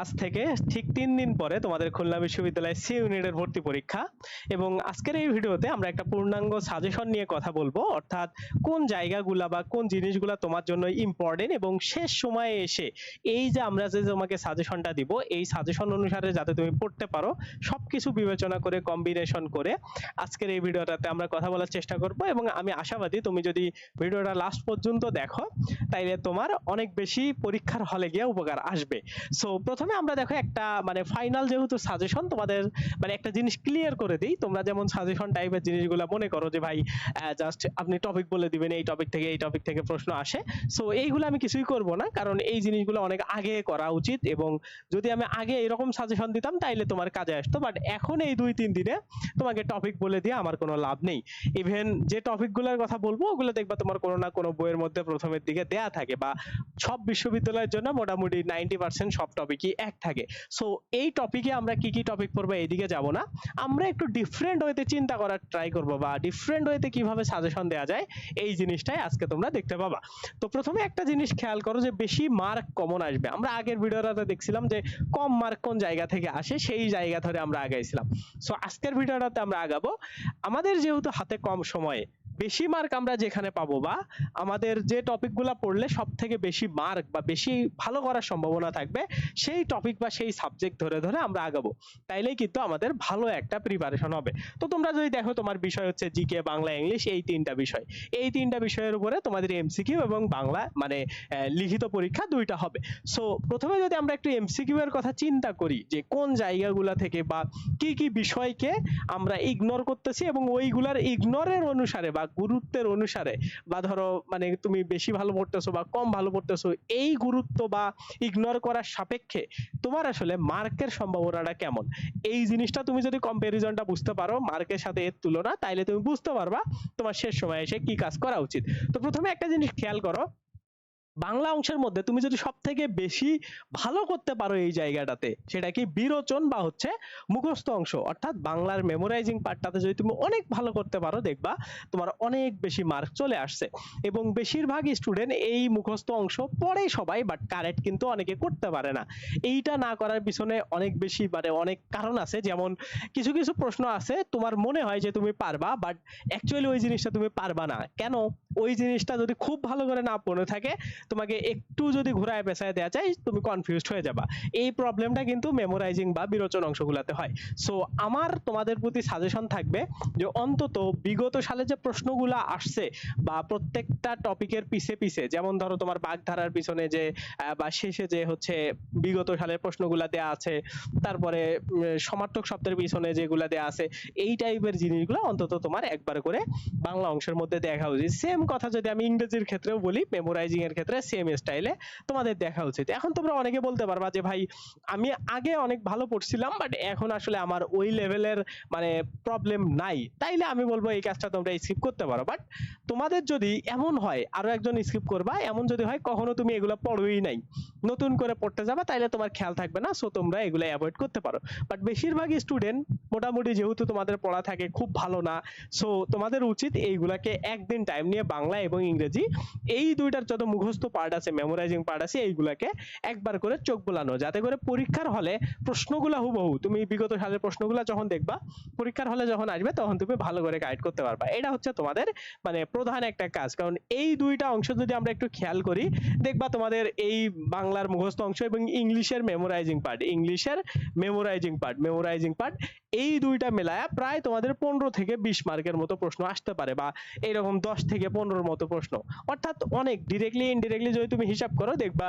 আজ থেকে ঠিক তিন দিন পরে তোমাদের খুলনা বিশ্ববিদ্যালয়ে সি ইউনিটের ভর্তি পরীক্ষা। এবং আজকের এই ভিডিওতে আমরা একটা পূর্ণাঙ্গ সাজেশন নিয়ে কথা বলব, অর্থাৎ কোন জায়গাগুলা বা কোন জিনিসগুলা তোমার জন্য ইম্পর্টেন্ট এবং শেষ সময়ে এসে এই যে আমরা যে তোমাকে সাজেশনটা দিব, এই সাজেশন অনুসারে যাতে তুমি পড়তে পারো, সবকিছু বিবেচনা করে কম্বিনেশন করে আজকের এই ভিডিওটাতে আমরা কথা বলার চেষ্টা করব। এবং আমি আশাবাদী তুমি যদি ভিডিওটা লাস্ট পর্যন্ত দেখো, তাইলে তোমার অনেক বেশি পরীক্ষার হলে গিয়ে উপকার আসবে। সো প্রথমে আমরা দেখো একটা মানে ফাইনাল যেহেতু সাজেশন তোমাদের মানে একটা জিনিস ক্লিয়ার করে দিই। তোমরা যেমন সাজেশন টাইপের জিনিসগুলো মনে করো যে, ভাই জাস্ট আপনি টপিক বলে দিবেন, এই টপিক থেকে, এই টপিক থেকে প্রশ্ন আসে। সো এইগুলো আমি কিছুই করব না, কারণ এই জিনিসগুলো অনেক আগে করা উচিত এবং যদি আমি আগে এরকম সাজেশন দিতাম, তাইলে তোমার কাজে আসতো। বাট এখন এই দুই, তিন দিনে তোমাকে টপিক বলে দিয়ে আমার কোনো লাভ নেই। ইভেন যে টপিকগুলোর কথা বলব, ওগুলো দেখবা তোমার কোনো না কোনো বইয়ের মধ্যে প্রথমের দিকে দেয়া থাকে বা সব বিশ্ববিদ্যালয়ের জন্য মোটামুটি নাইনটি পার্সেন্ট সব টপিকই এক থাকে। সো এই টপিকে আমরা কি কি টপিক পড়ব এইদিকে যাব না। আমরা একটু ডিফারেন্ট ওয়েতে চিন্তা করার ট্রাই করব বা ডিফারেন্ট ওয়েতে কীভাবে সাজেশন দেওয়া যায় এই জিনিসটাই আজকে তোমরা দেখতে পাবা। তো প্রথমে একটা জিনিস খেয়াল করো যে বেশি মার্ক কমন আসবে। আমরা আগের ভিডিওটাতে দেখছিলাম যে কম মার্ক কোন জায়গা থেকে আসে সেই জায়গা ধরে আমরা আগাইছিলাম। সো আজকের ভিডিওটাতে আমরা আগাবো। আমাদের যেহেতু হাতে কম সময়ে বেশি মার্ক আমরা যেখানে পাবো বা আমাদের যে টপিকগুলো পড়লে সব থেকে বেশি মার্ক বা বেশি ভালো করার সম্ভাবনা থাকবে, সেই টপিক বা সেই সাবজেক্ট ধরে ধরে আমরা আগাবো। তাইলেই কিন্তু আমাদের ভালো একটা প্রিপারেশন হবে। তো তোমরা যদি দেখো তোমার বিষয় হচ্ছে জিকে বাংলা ইংলিশ এই তিনটা বিষয়। এই তিনটা বিষয়ের উপরে তোমাদের এমসিকিউ এবং বাংলা মানে লিখিত পরীক্ষা দুইটা হবে। সো প্রথমে যদি আমরা একটু এমসিকিউ এর কথা চিন্তা করি যে কোন জায়গাগুলা থেকে বা কি কি বিষয়কে আমরা ইগনোর করতেছি এবং ওইগুলার ইগনোরের অনুসারে বা গুরুত্বের অনুসারে বা ধরো মানে তুমি বেশি ভালো পড়তেছো বা কম ভালো পড়তেছো, এই গুরুত্ব বা ইগনোর করার সাপেক্ষে তোমার আসলে মার্কের সম্ভাবনাটা কেমন? এই জিনিসটা তুমি যদি কম্প্যারিজনটা বুঝতে পারো মার্কের সাথে এর তুলনা, তাইলে তুমি বুঝতে পারবা তোমার শেষ সময় এসে কি কাজ করা উচিত। তো প্রথমে একটা জিনিস খেয়াল করো বাংলা অংশের মধ্যে তুমি যদি সব থেকে বেশি ভালো করতে পারো এই জায়গাটাতে, সেটা কি বিরোচন বা হচ্ছে মুখস্থ অংশ? অর্থাৎ বাংলার মেমোরাইজিং পার্টটাতে যদি তুমি অনেক ভালো করতে পারো, দেখবা তোমার অনেক বেশি মার্ক চলে আসছে। এবং বেশিরভাগ স্টুডেন্ট এই মুখস্থ অংশ পড়ে সবাই বাট কারেক্ট কিন্তু অনেকে করতে পারে না। এইটা না করার পিছনে অনেক বেশি মানে অনেক কারণ আছে। যেমন কিছু কিছু প্রশ্ন আছে, তোমার মনে হয় যে তুমি পারবা বাট অ্যাকচুয়ালি ওই জিনিসটা তুমি পারবা না। কেন? ওই জিনিসটা যদি খুব ভালো করে না পড়ে থাকে, তোমাকে একটু যদি ঘোরায় পেঁচায় দেওয়া যায়, তুমি কনফিউজড হয়ে যাবা। এই প্রবলেমটা কিন্তু মেমোরাইজিং বা বিরোচন অংশগুলোতে হয়। সো আমার তোমাদের প্রতি সাজেশন থাকবে যে অন্তত বিগত সালে যে প্রশ্নগুলো আসছে বা প্রত্যেকটা টপিকের পিছে পিছে, যেমন ধরো তোমার বাগধারার পিছনে যে বা শেষে যে হচ্ছে বিগত সালের প্রশ্নগুলো দেয়া আছে, তারপরে সমার্থক শব্দের পিছনে যেগুলা দেয়া আছে, এই টাইপের জিনিসগুলো অন্তত তোমার একবার করে বাংলা অংশের মধ্যে দেখা উচিত। সেম কথা যদি আমি ইংরেজির ক্ষেত্রেও বলি মেমোরাইজিং এর ক্ষেত্রে সেম স্টাইলে তোমাদের দেখা উচিত। এখন তোমরা অনেকে বলতে পারবা যে, ভাই, আমি আগে অনেক ভালো পড়ছিলাম বাট এখন আসলে আমার ওই লেভেলের মানে প্রবলেম নাই। তাইলে আমি বলব, এই কাজটা তোমরা স্কিপ করতে পারো। বাট তোমাদের যদি এমন হয়, আরও একজন স্কিপ করবা, এমন যদি হয়, কখনো তুমি এগুলো পড়োই নাই। নতুন করে পড়তে যাবা, তাইলে তোমার খেয়াল থাকবে না সো তোমরা এগুলো অ্যাভয়েড করতে পারো। বাট বেশিরভাগ স্টুডেন্ট মোটামুটি যেহেতু তোমাদের পড়া থাকে খুব ভালো না সো তোমাদের উচিত এইগুলাকে একদিন টাইম নিয়ে বাংলা এবং ইংরেজি, এই দুইটার যত মুখস্থ পার্ট আছে মেমোরাইজিং পার্ট আছে, এইগুলাকে একবার করে চোখ বোলানো, যাতে করে পরীক্ষার হলে প্রশ্নগুলো হুবহু, তুমি বিগত সালের প্রশ্নগুলো যখন দেখবা, পরীক্ষার হলে যখন আসবে, তখন তুমি ভালো করে গাইড করতে পারবা। এটা হচ্ছে তোমাদের মানে প্রধান একটা কাজ, কারণ এই দুইটা অংশ যদি আমরা একটু খেয়াল করি, দেখবা তোমাদের এই বাংলার মুখস্থ অংশ এবং ইংলিশের মেমোরাইজিং পার্ট ইংলিশের মেমোরাইজিং পার্ট মেমোরাইজিং পার্ট এই দুইটা মেলায়া প্রায় তোমাদের পনেরো থেকে বিশ মার্কের মতো প্রশ্ন আসতে পারে বা এরকম দশ থেকে পনেরোর মতো প্রশ্ন। অর্থাৎ অনেক ডিরেক্টলি ইনডিরেক্টলি যদি তুমি হিসাব করো, দেখবা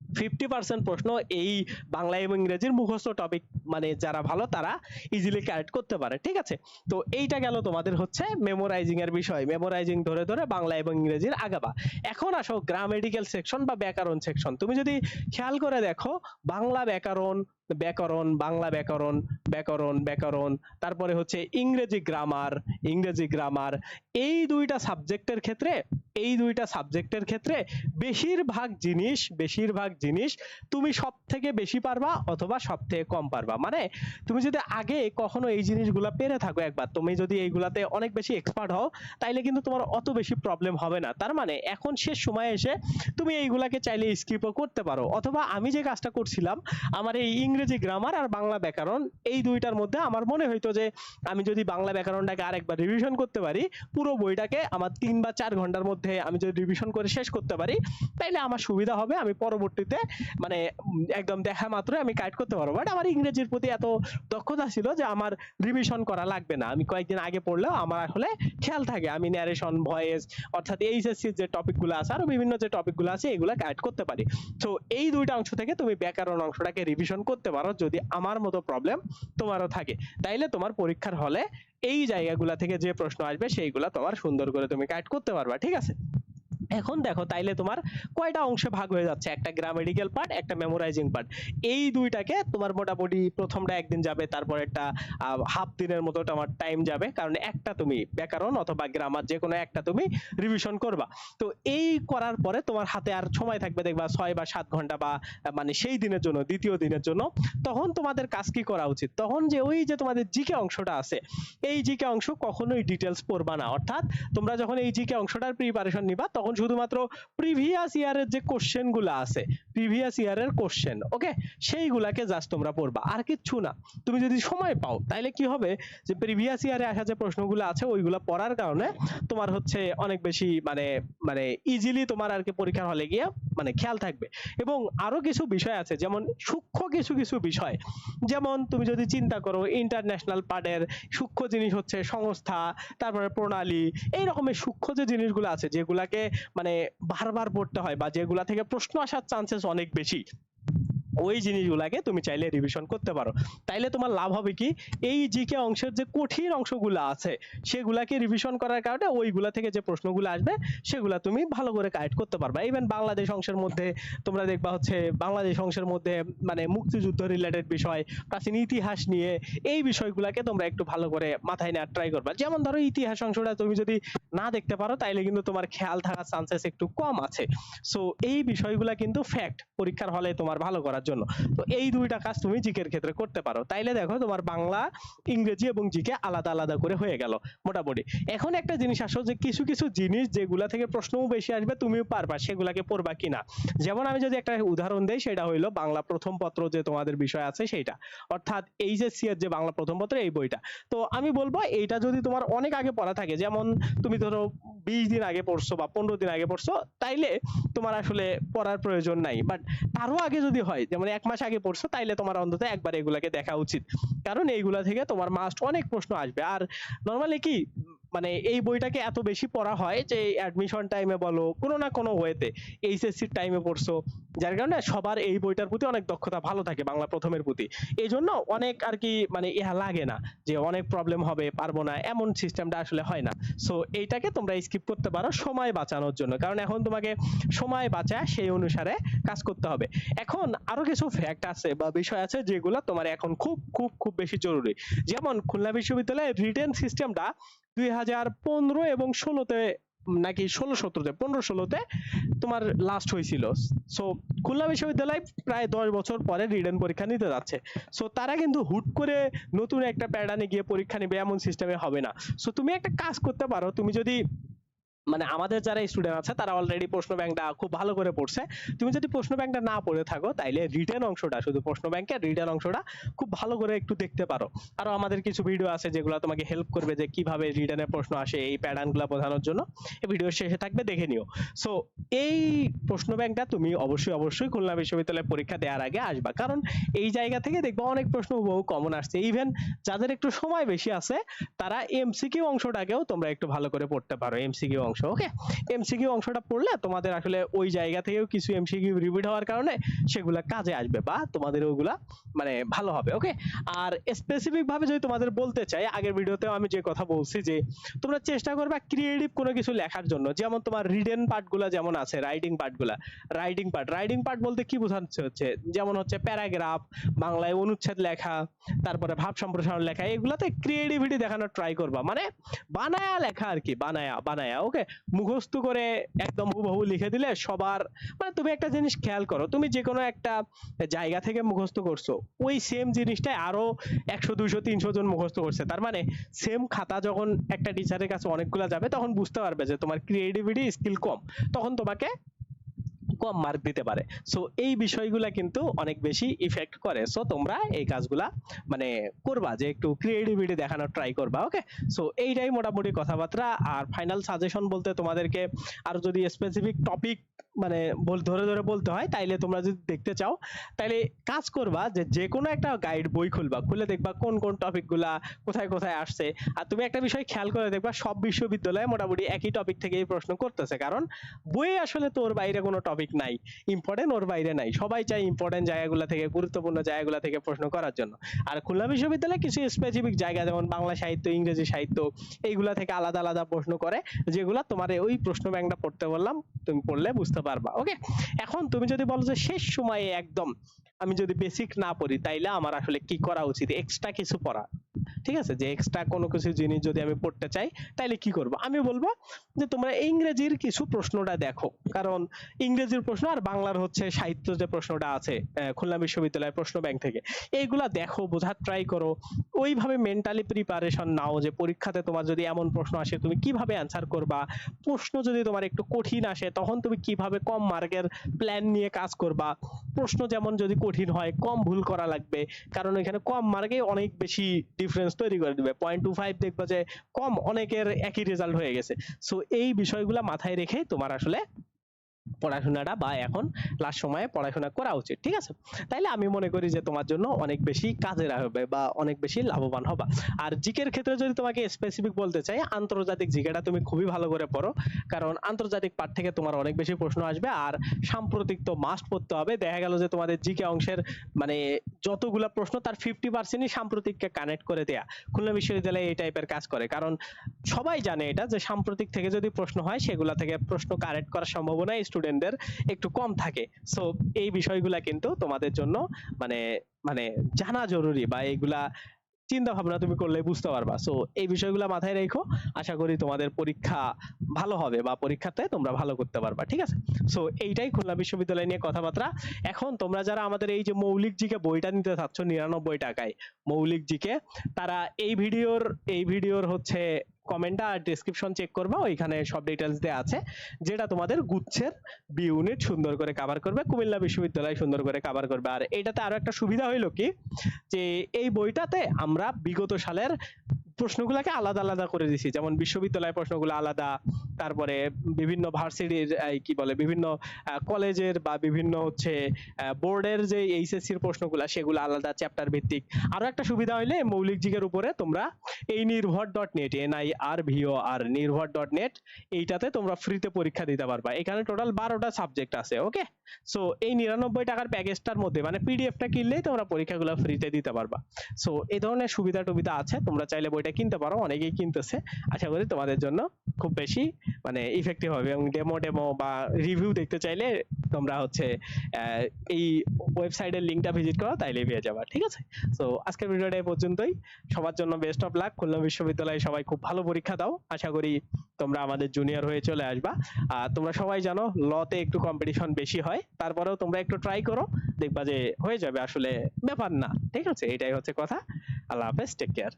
ফিফটি পার্সেন্ট প্রশ্ন এই বাংলা এবং ইংরেজির মুখস্থ টপিক মানে যারা ভালো তারা ইজিলি কারেক্ট করতে পারে, ঠিক আছে? তো এইটা গেল তোমাদের হচ্ছে মেমোরাইজিং এর বিষয় মেমোরাইজিং ধরে ধরে বাংলা এবং ইংরেজির আগাবা। এখন আসো গ্রামেডিক্যাল সেকশন বা ব্যাকরণ সেকশন তুমি যদি খেয়াল করে দেখো, বাংলা ব্যাকরণ ব্যাকরণ, বাংলা ব্যাকরণ ব্যাকরণ ব্যাকরণ, তারপরে হচ্ছে ইংরেজি গ্রামার ইংরেজি গ্রামার এই দুইটা সাবজেক্টের ক্ষেত্রে, এই দুইটা সাবজেক্টের ক্ষেত্রে বেশিরভাগ জিনিস বেশিরভাগ জিনিস তুমি সব থেকে বেশি পারবা অথবা সব থেকে কম পারবা। মানে তুমি যদি আগে কখনো এই জিনিসগুলো পেরে থাকো একবার, তুমি যদি এইগুলাতে অনেক বেশি এক্সপার্ট হও, তাইলে কিন্তু তোমার অত বেশি প্রবলেম হবে না। তার মানে এখন শেষ সময় এসে তুমি এইগুলাকে চাইলে স্কিপও করতে পারো। অথবা আমি যে কাজটা করছিলাম, আমার এই ইংরেজি গ্রামার আর বাংলা ব্যাকরণ, এই দুইটার মধ্যে আমার মনে হইতো যে আমি যদি বাংলা ব্যাকরণটাকে আরেকবার রিভিশন করতে পারি, পুরো বইটাকে আমার তিন বা চার ঘণ্টার মধ্যে আমি যদি রিভিশন করে শেষ করতে পারি, তাইলে আমার সুবিধা হবে, আমি পরবর্তীতে মানে একদম দেখা মাত্রই আমি কাইট করতে পারব। বাট আমার ইংরেজির প্রতি এত দক্ষতা ছিল যে আমার রিভিশন করা লাগবে না। আমি কয়েকদিন আগে পড়লেও আমার আসলে খেয়াল থাকে, আমি ন্যারেশন ভয়েস অর্থাৎ এইচএসসি যে টপিকগুলো আছে, আরও বিভিন্ন যে টপিকগুলো আছে, এগুলো গাইড করতে পারি। তো এই দুইটা অংশ থেকে তুমি ব্যাকরণ অংশটাকে রিভিশন করতে পারো যদি আমার মতো প্রবলেম তোমারও থাকে। তাইলে তোমার পরীক্ষার হলে এই জায়গাগুলা থেকে যে প্রশ্ন আসবে সেইগুলা তোমার সুন্দর করে তুমি গাইড করতে পারবা, ঠিক আছে? এখন দেখো তাইলে তোমার কয়টা অংশে ভাগ হয়ে যাচ্ছে? একটা গ্রামাটিক্যাল পার্ট একটা মেমোরাইজিং পার্ট এই দুইটাকে তোমার মোটামুটি প্রথমটা একদিন যাবে, তারপর একটা হাফ দিনের মতো তোমার টাইম যাবে। কারণ একটা তুমি ব্যাকরণ অথবা গ্রামার যে কোনো একটা তুমি রিভিশন করবা। তো এই করার পরে তোমার হাতে আর সময় থাকবে, দেখবা ছয় বা সাত ঘণ্টা বা মানে সেই দিনের জন্য, দ্বিতীয় দিনের জন্য। তখন তোমাদের কাজ কি করা উচিত? তখন যে ওই যে তোমাদের জিকে অংশটা আছে, এই জিকে অংশ কখনোই ডিটেলস পড়বা না। অর্থাৎ তোমরা যখন এই জিকে অংশটার প্রিপারেশন নিবা, তখন শুধুমাত্র প্রিভিয়াস ইয়ারের যে কোশ্চেনগুলা আছে প্রিভিয়াস ইয়ারের কোশ্চেন ওকে সেইগুলাকে জাস্ট তোমরা পড়বা, আর কিচ্ছু না। তুমি যদি সময় পাও তাহলে কি হবে? যে প্রিভিয়াস ইয়ারে আসা যে প্রশ্নগুলো আছে, ওইগুলা পড়ার কারণে তোমার হচ্ছে অনেক বেশি মানে মানে ইজিলি তোমার আর কি পরীক্ষার হলে গিয়ে মানে খেয়াল থাকবে। এবং আরও কিছু বিষয় আছে, যেমন সূক্ষ্ম কিছু কিছু বিষয়। যেমন তুমি যদি চিন্তা করো ইন্টারন্যাশনাল পার্টের সূক্ষ্ম জিনিস হচ্ছে সংস্থা, তারপরে প্রণালী এই রকমের সূক্ষ্ম যে জিনিসগুলো আছে, যেগুলাকে মানে বারবার পড়তে হয় বা যেগুলা থেকে প্রশ্ন আসার চান্সেস অনেক বেশি। ওই জিনিসগুলাকে তুমি চাইলে রিভিশন করতে পারো। তাইলে তোমার লাভ হবে কি? এই জিকে অংশের যে কঠিন অংশগুলো আছে, সেগুলাকে রিভিশন করার কারণে ওইগুলা থেকে যে প্রশ্নগুলো আসবে, সেগুলা তুমি ভালো করে কারেক্ট করতে পারবা। ইভেন বাংলাদেশ অংশের মধ্যে তোমরা দেখবা হচ্ছে, বাংলাদেশ অংশের মধ্যে মানে মুক্তিযুদ্ধ রিলেটেড বিষয়, প্রাচীন ইতিহাস নিয়ে এই বিষয়গুলাকে তোমরা একটু ভালো করে মাথায় নেওয়ার ট্রাই করবা। যেমন ধরো ইতিহাস অংশটা তুমি যদি না দেখতে পারো, তাইলে কিন্তু তোমার খেয়াল থাকার চান্সেস একটু কম আছে। সো এই বিষয়গুলা কিন্তু ফ্যাক্ট পরীক্ষার হলে তোমার ভালো করার জন্য। তো এই দুইটা কাজ তুমি জিকের ক্ষেত্রে করতে পারো। তাইলে দেখো তোমার বাংলা, ইংরেজি এবং জিকে আলাদা আলাদা করে হয়ে গেল মোটামুটি। এখন একটা জিনিস আসো যে কিছু কিছু জিনিস যেগুলা থেকে প্রশ্নও বেশি আসবে, তুমিও পারবা সেগুলাকে পড়বা কিনা। যেমন আমি যদি একটা উদাহরণ দেই, সেটা হইল বাংলা প্রথম পত্র যে তোমাদের বিষয় আছে সেইটা। অর্থাৎ এইচএসসি এর যে বাংলা প্রথম পত্র, এই বইটা। তো আমি বলব এইটা যদি তোমার অনেক আগে পড়া থাকে, যেমন তুমি ধরো বিশ দিন আগে পড়ছো বা পনেরো দিন আগে পড়ছো, তাইলে তোমার আসলে পড়ার প্রয়োজন নাই। বাট তারও আগে যদি হয় যেমন এক মাস আগে পড়ছো, তাইলে তোমার অন্তত একবার এগুলাকে দেখা উচিত। কারণ এইগুলা থেকে তোমার মাস্ট অনেক প্রশ্ন আসবে। আর নর্মালি কি মানে এই বইটাকে এত বেশি পড়া হয় যে অ্যাডমিশন টাইমে বলো, কোনো না কোনো ওয়েতে এইচএসসির টাইমে পড়ছো, যার কারণে সবার এই বইটার প্রতি অনেক দক্ষতা ভালো থাকে বাংলা প্রথমের প্রতি। এই জন্য অনেক আর কি মানে ইহা লাগে না যে অনেক প্রবলেম হবে, পারব না, এমন সিস্টেমটা আসলে হয় না। সো এইটাকে তোমরা স্কিপ করতে পারো সময় বাঁচানোর জন্য। কারণ এখন তোমাকে সময় বাঁচায় সেই অনুসারে কাজ করতে হবে। এখন আরও কিছু ফ্যাক্ট আছে বা বিষয় আছে যেগুলো তোমার এখন খুব খুব খুব বেশি জরুরি। যেমন খুলনা বিশ্ববিদ্যালয়ের রিটেন সিস্টেমটা দুই হাজার পনেরো এবং ষোলোতে, নাকি ষোলো সতেরোতে, পনেরো ষোলোতে তোমার লাস্ট হয়েছিল। সো খুলনা বিশ্ববিদ্যালয় প্রায় দশ বছর পরে রিটার্ন পরীক্ষা নিতে যাচ্ছে। সো তারা কিন্তু হুট করে নতুন একটা প্যাটার্নে গিয়ে পরীক্ষা নেবে, এমন সিস্টেমে হবে না। সো তুমি একটা কাজ করতে পারো, তুমি যদি মানে আমাদের যারা স্টুডেন্ট আছে, তারা অলরেডি প্রশ্ন ব্যাংকটা খুব ভালো করে পড়ছে। তুমি যদি প্রশ্ন ব্যাংকটা না পড়ে থাকো, তাইলে রিটেন অংশটা, শুধু প্রশ্ন ব্যাংকের রিটেন অংশটা খুব ভালো করে একটু দেখতে পারো। আরও আমাদের কিছু ভিডিও আছে যেগুলো তোমাকে হেল্প করবে যে কীভাবে রিটেনের প্রশ্ন আসে, এই প্যাটার্নগুলো বোঝানোর জন্য। এই ভিডিও শেষে থাকবে, দেখে নিও। সো এই প্রশ্ন ব্যাংকটা তুমি অবশ্যই অবশ্যই খুলনা বিশ্ববিদ্যালয়ে পরীক্ষা দেওয়ার আগে আসবা। কারণ এই জায়গা থেকে দেখবা অনেক প্রশ্ন বহু কমন আসছে। ইভেন যাদের একটু সময় বেশি আছে, তারা এমসিকিউ অংশটাকেও তোমরা একটু ভালো করে পড়তে পারো। এমসিকিউ অংশ। অংশ ওকে এমসিকিউ অংশটা পড়লে তোমাদের আসলে ওই জায়গা থেকেও কিছু এমসিকিউ রিপিট হওয়ার কারণে সেগুলা কাজে আসবে বা তোমাদের ওগুলা মানে ভালো হবে ওকে আর স্পেসিফিক ভাবে যদি তোমাদের বলতে চাই, আগের ভিডিওতেও আমি যে কথা বলছি যে, তোমরা চেষ্টা করবে ক্রিয়েটিভ কোনো কিছু লেখার জন্য। যেমন তোমার রিডেন পার্টগুলো যেমন আছে রাইটিং পার্টগুলা রাইটিং পার্ট রাইটিং পার্ট বলতে কি বোঝাচ্ছে হচ্ছে? যেমন হচ্ছে প্যারাগ্রাফ বাংলায় অনুচ্ছেদ লেখা, তারপরে ভাব সম্প্রসারণ লেখা, এগুলাতে ক্রিয়েটিভিটি দেখানোর ট্রাই করবা। মানে বানায়া লেখা আর কি, বানায়া বানায়া ওকে মুখস্থ করে একদম হুবহু লিখে দিলে সবার মানে তুমি একটা জিনিস খেয়াল করো, তুমি যে কোনো একটা জায়গা থেকে মুখস্থ করছ, ওই সেম জিনিসটাই আরও একশো, দুইশো, তিনশো জন মুখস্থ করছে। তার মানে সেম খাতা যখন একটা টিচারের কাছে অনেকগুলো যাবে, তখন বুঝতে পারবে যে তোমার ক্রিয়েটিভিটি স্কিল কম। তখন তোমাকে কম মার্ক দিতে পারে। সো এই বিষয়গুলা কিন্তু অনেক বেশি ইফেক্ট করে। সো তোমরা এই কাজগুলা মানে করবা যে একটু ক্রিয়েটিভিটি দেখানোর ট্রাই করবা ওকে সো এইটাই মোটামুটি কথাবার্তা। আর ফাইনাল সাজেশন বলতে তোমাদেরকে আর যদি স্পেসিফিক টপিক মানে ধরে ধরে বলতে হয়, তাইলে তোমরা যদি দেখতে চাও, তাইলে কাজ করবা যে যে কোনো একটা গাইড বই খুলবা, খুলে দেখবা কোন কোন টপিকগুলা কোথায় কোথায় আসছে। আর তুমি একটা বিষয় খেয়াল করে দেখবা, সব বিশ্ববিদ্যালয়ে মোটামুটি একই টপিক থেকে এই প্রশ্ন করতেছে। কারণ বইয়ে আসলে তোর বাইরে কোনো টপিক নাই ইম্পর্টেন্ট ওর বাইরে নাই। সবাই চায় ইম্পর্টেন্ট জায়গাগুলো থেকে, গুরুত্বপূর্ণ জায়গাগুলো থেকে প্রশ্ন করার জন্য। আর খুলনা বিশ্ববিদ্যালয়ে কিছু স্পেসিফিক জায়গা, যেমন বাংলা সাহিত্য, ইংরেজি সাহিত্য, এইগুলা থেকে আলাদা আলাদা প্রশ্ন করে, যেগুলা তোমার ওই প্রশ্ন ব্যাংকটা পড়তে বললাম, তুমি পড়লে বুঝতে পারবা ওকে এখন তুমি যদি বলো যে শেষ সময়ে একদম আমি যদি বেসিক না পড়ি, তাইলে আমার আসলে কি করা উচিত? এক্সট্রা কিছু পড়া। ঠিক আছে? যে এক্সট্রা কোনো কিছু জিনিস যদি আমি পড়তে চাই, তাইলে কি করব? আমি বলব যে তোমরা ইংরেজির কিছু প্রশ্নটা দেখো। কারণ ইংরেজির প্রশ্ন আর বাংলার হচ্ছে সাহিত্য যে প্রশ্নটা আছে খুলনা বিশ্ববিদ্যালয়ের প্রশ্ন ব্যাংক থেকে, এইগুলা দেখো, বোঝার ট্রাই করো। ওইভাবে মেন্টালি প্রিপারেশন নাও যে পরীক্ষাতে তোমার যদি এমন প্রশ্ন আসে, তুমি কীভাবে অ্যান্সার করবা? প্রশ্ন যদি তোমার একটু কঠিন আসে, তখন তুমি কীভাবে কম মার্কের প্ল্যান নিয়ে কাজ করবা? প্রশ্ন যেমন যদি কঠিন হয়, কম ভুল করা লাগবে। কারণ এখানে কম মার্কে অনেক বেশি ডিফারেন্স তৈরি করে দিবে। পয়েন্ট টু ফাইভ দেখবা যে কম অনেকের একই রেজাল্ট হয়ে গেছে। সো এই বিষয়গুলো মাথায় রেখে তোমার আসলে পড়াশোনাটা বা এখন লাস্ট সময়ে পড়াশোনা করা উচিত, ঠিক আছে? তাইলে আমি মনে করি যে তোমার জন্য অনেক বেশি কাজের হবে বা অনেক বেশি লাভবান হবা। আর জিকের ক্ষেত্রে যদি তোমাকে স্পেসিফিক বলতে চাই, আন্তর্জাতিক জিকেটা তুমি খুবই ভালো করে পড়ো। কারণ আন্তর্জাতিক পাঠ থেকে তোমার অনেক বেশি প্রশ্ন আসবে আর সাম্প্রতিক তো মাস্ট পড়তে হবে। দেখা গেল যে তোমাদের জিকে অংশের মানে যতগুলা প্রশ্ন, তার ফিফটি পার্সেন্টই সাম্প্রতিককে কানেক্ট করে দেয়া। খুলনা বিশ্ববিদ্যালয়ে এই টাইপের কাজ করে। কারণ সবাই জানে এটা যে সাম্প্রতিক থেকে যদি প্রশ্ন হয়, সেগুলা থেকে প্রশ্ন কারেক্ট করার সম্ভাবনা স্টুডেন্টদের একটু কম থাকে। সো এই বিষয়গুলা কিন্তু তোমাদের জন্য মানে মানে জানা জরুরি বা এইগুলা চিন্তা ভাবনা তুমি করলে বুঝতে পারবা। সো এই বিষয়গুলো মাথায় রেখো। আশা করি তোমাদের পরীক্ষা ভালো হবে বা পরীক্ষাতে তোমরা ভালো করতে পারবা, ঠিক আছে? সো এইটাই খুলনা বিশ্ববিদ্যালয় নিয়ে কথাবার্তা। এখন তোমরা যারা আমাদের এই যে মৌলিক জিকে বইটা নিতে চাচ্ছ, নিরানব্বই টাকায় মৌলিক জিকে তারা এই ভিডিওর এই ভিডিওর হচ্ছে কমেন্টটা আর ডেসক্রিপশন চেক করবা, ওইখানে সব ডিটেলস দেওয়া আছে, যেটা তোমাদের গুচ্ছের বি ইউনিট সুন্দর করে কাভার করবে, কুমিল্লা বিশ্ববিদ্যালয় সুন্দর করে কভার করবে। আর এটাতে আরও একটা সুবিধা হইল কি? যে এই বইটাতে আমরা বিগত সালের প্রশ্নগুলোকে আলাদা আলাদা করে দিছি। যেমন বিশ্ববিদ্যালয় প্রশ্নগুলো আলাদা, তারপরে বিভিন্ন ভার্সিটির কি বলে, বিভিন্ন কলেজের বা বিভিন্ন হচ্ছে বোর্ডের যে এইচএসসির প্রশ্নগুলো, সেগুলো আলাদা চ্যাপ্টার ভিত্তিক। আরও একটা সুবিধা হইলে মৌলিক জিকের উপরে তোমরা এই Nirbhor dot net N I R ভিও R নির্ভর ডট নেট এইটাতে তোমরা ফ্রিতে পরীক্ষা দিতে পারবা। এখানে টোটাল বারোটা সাবজেক্ট আছে ওকে সো এই নিরানব্বই টাকার প্যাকেজটার মধ্যে মানে পিডিএফটা কিনলেই তোমরা পরীক্ষাগুলো ফ্রিতে দিতে পারবা। সো এই ধরনের সুবিধা টুবিধা আছে, তোমরা চাইলে বইটা কিনতে পারো, অনেকেই কিনতেছে। আশা করি তোমাদের জন্য খুব বেশি মানে ইফেক্টিভ হবে এবং ডেমো ডেমো বা রিভিউ দেখতে চাইলে তোমরা হচ্ছে এই ওয়েবসাইটের লিঙ্কটা ভিজিট করো তাইলে পেয়ে যাবা, ঠিক আছে? সো আজকের ভিডিওটা এই পর্যন্তই। সবার জন্য বেস্ট অফ লাক খুলনা বিশ্ববিদ্যালয়ে সবাই খুব ভালো পরীক্ষা দাও। আশা করি তোমরা আমাদের জুনিয়র হয়ে চলে আসবা। আর তোমরা সবাই জানো লতে একটু কম্পিটিশন বেশি হয়। তারপরেও তোমরা একটু ট্রাই করো, দেখবা যে হয়ে যাবে। আসলে ব্যাপার না, ঠিক আছে? এটাই হচ্ছে কথা। আল্লাহ হাফেজ টেক কেয়ার